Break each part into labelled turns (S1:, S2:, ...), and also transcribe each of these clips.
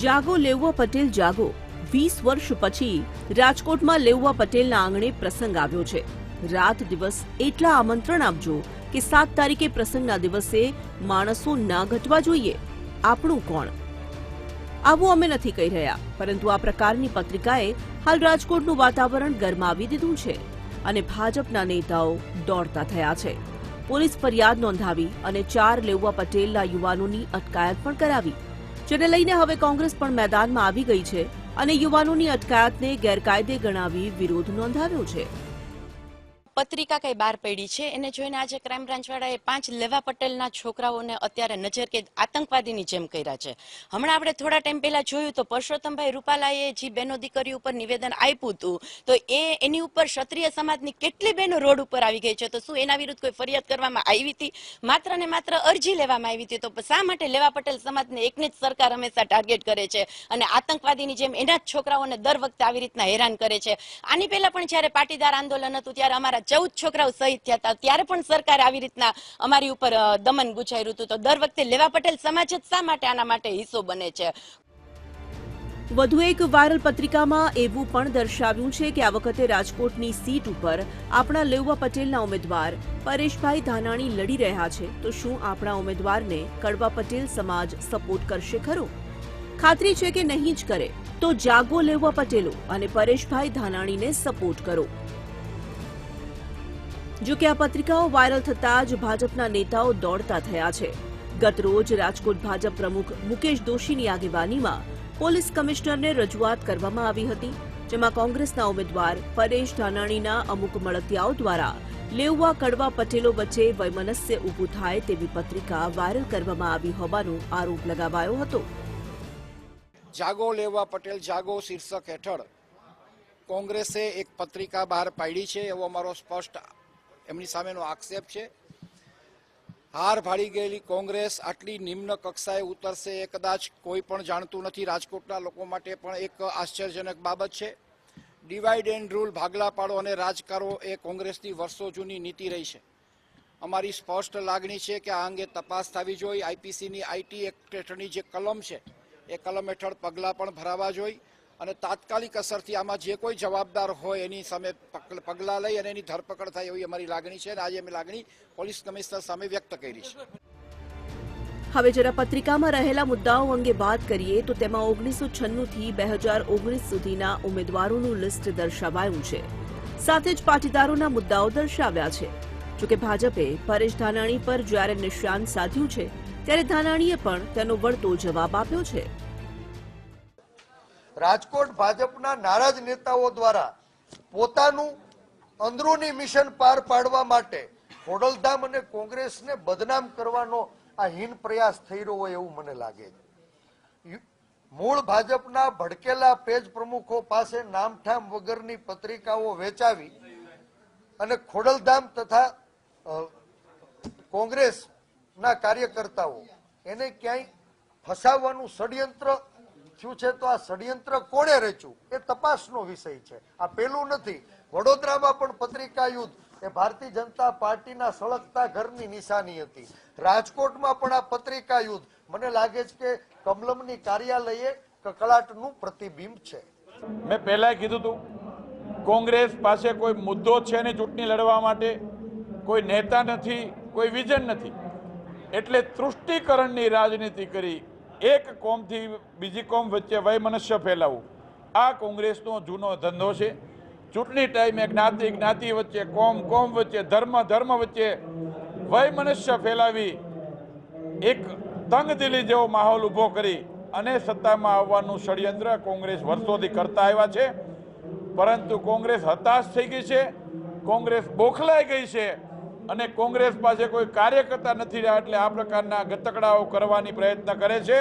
S1: જાગો લેવવા પટેલ જાગો. વીસ વર્ષ પછી રાજકોટમાં લેવવા પટેલના આંગણે પ્રસંગ આવ્યો છે. રાત દિવસ એટલા આમંત્રણ આપજો કે સાત તારીખે પ્રસંગના દિવસે માણસો ના ઘટવા જોઈએ. આપણું કોણ? આવું અમે નથી કહી રહ્યા, પરંતુ આ પ્રકારની પત્રિકાએ હાલ રાજકોટનું વાતાવરણ ગરમાવી દીધું છે અને ભાજપના નેતાઓ દોડતા થયા છે. પોલીસ ફરિયાદ નોંધાવી અને ચાર લેવવા પટેલના યુવાનોની અટકાયત પણ કરાવી. જેને લઈને હવે કોંગ્રેસ પણ મેદાનમાં આવી ગઈ છે અને યુવાનોની અટકાયતને ગેરકાયદે ગણાવી વિરોધ નોંધાવ્યો છે.
S2: પત્રિકા કઈ બહાર પડી છે? એને જોઈને આજે ક્રાઇમ બ્રાન્ચ વાળાએ પાંચ લેવા પટેલના છોકરાઓને અત્યારે નજર કે આતંકવાદીની જેમ કર્યા છે. હમણાં આપણે થોડા ટાઈમ પહેલા જોયું તો પરસોત્તમભાઈ રૂપાલાએ જે બહેનો દીકરી ઉપર નિવેદન આપ્યું હતું, તો એ એની ઉપર ક્ષત્રિય સમાજની કેટલી બહેનો રોડ ઉપર આવી ગઈ છે? તો શું એના વિરુદ્ધ કોઈ ફરિયાદ કરવામાં આવી હતી? માત્ર ને માત્ર અરજી લેવામાં આવી હતી, તો શા માટે લેવા પટેલ સમાજને એકને જ સરકાર હંમેશા ટાર્ગેટ કરે છે અને આતંકવાદીની જેમ એના જ છોકરાઓને દર વખતે આવી રીતના હેરાન કરે છે? આની પહેલા પણ જ્યારે પાટીદાર આંદોલન હતું, ત્યારે અમારા ચૌદ છોકરાઓ શહીદ થયા હતા. ત્યારે પણ સરકાર આવી રીતના અમારી ઉપર દમન ગુજાર્યું હતું. તો દર વખતે લેવા પટેલ સમાજ જ શા માટે આના માટે હિસ્સો બને છે?
S1: વધુ એક વાયરલ પત્રિકામાં એવું પણ દર્શાવ્યું છે કે આ વખતે રાજકોટની સીટ ઉપર આપણા લેઉવા પટેલના ઉમેદવાર પરેશભાઈ ધાનાણી લડી રહ્યા છે. તો શું આપણા ઉમેદવારને કડવા પટેલ સમાજ સપોર્ટ કરશે ખરો? ખાતરી છે કે નહીં જ કરે. તો જાગો લેવા પટેલો અને પરેશભાઈ ધાનાણીને સપોર્ટ કરો. જો કે આ પત્રિકાઓ વાયરલ થતાં જ ભાજપના નેતાઓ દોડતા થયા છે. ગત રોજ રાજકોટ ભાજપ પ્રમુખ મુકેશ દોશીની આગેવાનીમાં પોલીસ કમિશનરને રજૂઆત કરવામાં આવી હતી, જેમાં કોંગ્રેસના ઉમેદવાર પરેશ ધાનાણીના અમુક મળતિયાઓ દ્વારા લેઉવા કડવા પટેલો વચ્ચે વૈમનસ્ય ઊભું થાય તેવી પત્રિકા વાયરલ કરવામાં આવી હોવાનો આરોપ લગાવાયો હતો.
S3: જાગો લેવા પટેલ, જાગો શીર્ષક હેઠળ કોંગ્રેસે એક પત્રિકા બહાર પાડી છે એવો અમારો સ્પષ્ટ એમની સામેનો આક્ષેપ છે. હાર ભાળી ગયેલી કોંગ્રેસ આટલી નિમ્ન કક્ષાએ ઉતરશે એ કદાચ કોઈ પણ જાણતું નથી. રાજકોટના લોકો માટે પણ એક આશ્ચર્યજનક બાબત છે. ડિવાઈડ એન્ડ રૂલ ભાગલા પાડો અને રાજકારો એ કોંગ્રેસની વર્ષો જૂની નીતિ રહી છે. અમારી સ્પષ્ટ લાગણી છે કે આ અંગે તપાસ થવી જોઈએ. આઈપીસીની આઈટી એક્ટ હેઠળની જે કલમ છે, એ કલમ હેઠળ પગલાં પણ ભરાવા જોઈએ. અને તાત્કાલિક અસરથી આમાં જે કોઈ જવાબદાર હોય એની સામે પગ- પગલાં લઈ અને એની ધરપકડ થાય એવી અમારી લાગણી છે. અને આજે અમે લાગણી પોલીસ કમિશનર સામે વ્યક્ત કરી છે.
S1: હવે જરા પત્રિકામાં રહેલા મુદ્દાઓ અંગે વાત કરીએ તો તેમાં ઓગણીસો છન્નુંથી બે હજાર ઓગણીસ સુધીના ઉમેદવારોનું લિસ્ટ દર્શાવાયું છે. સાથે જ પાટીદારોના મુદ્દાઓ દર્શાવ્યા છે. જોકે ભાજપે પરેશ ધાનાણી પર જ્યારે નિશાન સાધ્યું છે, ત્યારે ધાનાણીએ પણ તેનો વળતો જવાબ આપ્યો છે.
S4: રાજકોટ ભાજપના નારાજ નેતાઓ દ્વારા પોતાનું અંદરૂની મિશન પાર પાડવા માટે ખોડલધામ અને કોંગ્રેસને બદનામ કરવાનો આ હીન પ્રયાસ થઈ રહ્યો હોય એવું મને લાગે છે. મૂળ ભાજપના ભડકેલા પેજ પ્રમુખો પાસે નામઠામ વગરની પત્રિકાઓ વેચાવી અને ખોડલધામ તથા કોંગ્રેસના કાર્યકર્તાઓ એને ક્યાંય ફસાવવાનું ષડયંત્ર થયું છે તો આ ષડયંત્ર કોણે રચ્યું? એ તપાસનો વિષય છે. આ પેલું નથી. વડોદરામાં પણ પત્રિકા યુદ્ધ. એ ભારતીય જનતા પાર્ટીના સળગતા ઘરની નિશાની હતી. રાજકોટમાં પણ આ પત્રિકા યુદ્ધ. મને લાગે છે કે કમલમની કાર્યાલયે કકળાટનું પ્રતિબિંબ છે.
S5: મેં પહેલાં કીધું હતું, કોંગ્રેસ પાસે કોઈ મુદ્દો છે ને ચૂંટણી લડવા માટે. કોઈ નેતા નથી, કોઈ વિઝન નથી. એટલે તૃષ્ટિકરણની રાજનીતિ કરી એક કોમથી બીજી કોમ વચ્ચે વયમનસ્ય ફેલાવવું આ કોંગ્રેસનો જૂનો ધંધો છે. ચૂંટણી ટાઈમે જ્ઞાતિ જ્ઞાતિ વચ્ચે, કોમ કોમ વચ્ચે, ધર્મ ધર્મ વચ્ચે વયમનસ્ય ફેલાવી એક તંગદિલી જેવો માહોલ ઊભો કરી અને સત્તામાં આવવાનું ષડયંત્ર કોંગ્રેસ વર્ષોથી કરતા આવ્યા છે. પરંતુ કોંગ્રેસ હતાશ થઈ ગઈ છે. કોંગ્રેસ બોખલાઈ ગઈ છે. અને કોંગ્રેસ પાસે કોઈ કાર્યકર્તા નથી રહ્યા એટલે આ પ્રકારના ગતકડાઓ કરવાની પ્રયત્ન કરે છે.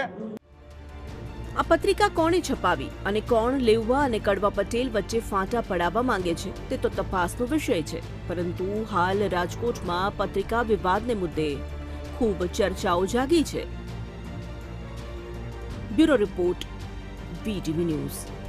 S1: આ પત્રિકા કોણે છપાવી અને કોણ લેવવા અને કડવા પટેલ વચ્ચે ફાંટા પડાવવા માંગે છે તે તો તપાસનો વિષય છે. પરંતુ હાલ રાજકોટમાં પત્રિકા વિવાદને મુદ્દે ખૂબ ચર્ચાઓ જાગી છે. Bureau report, VTV news.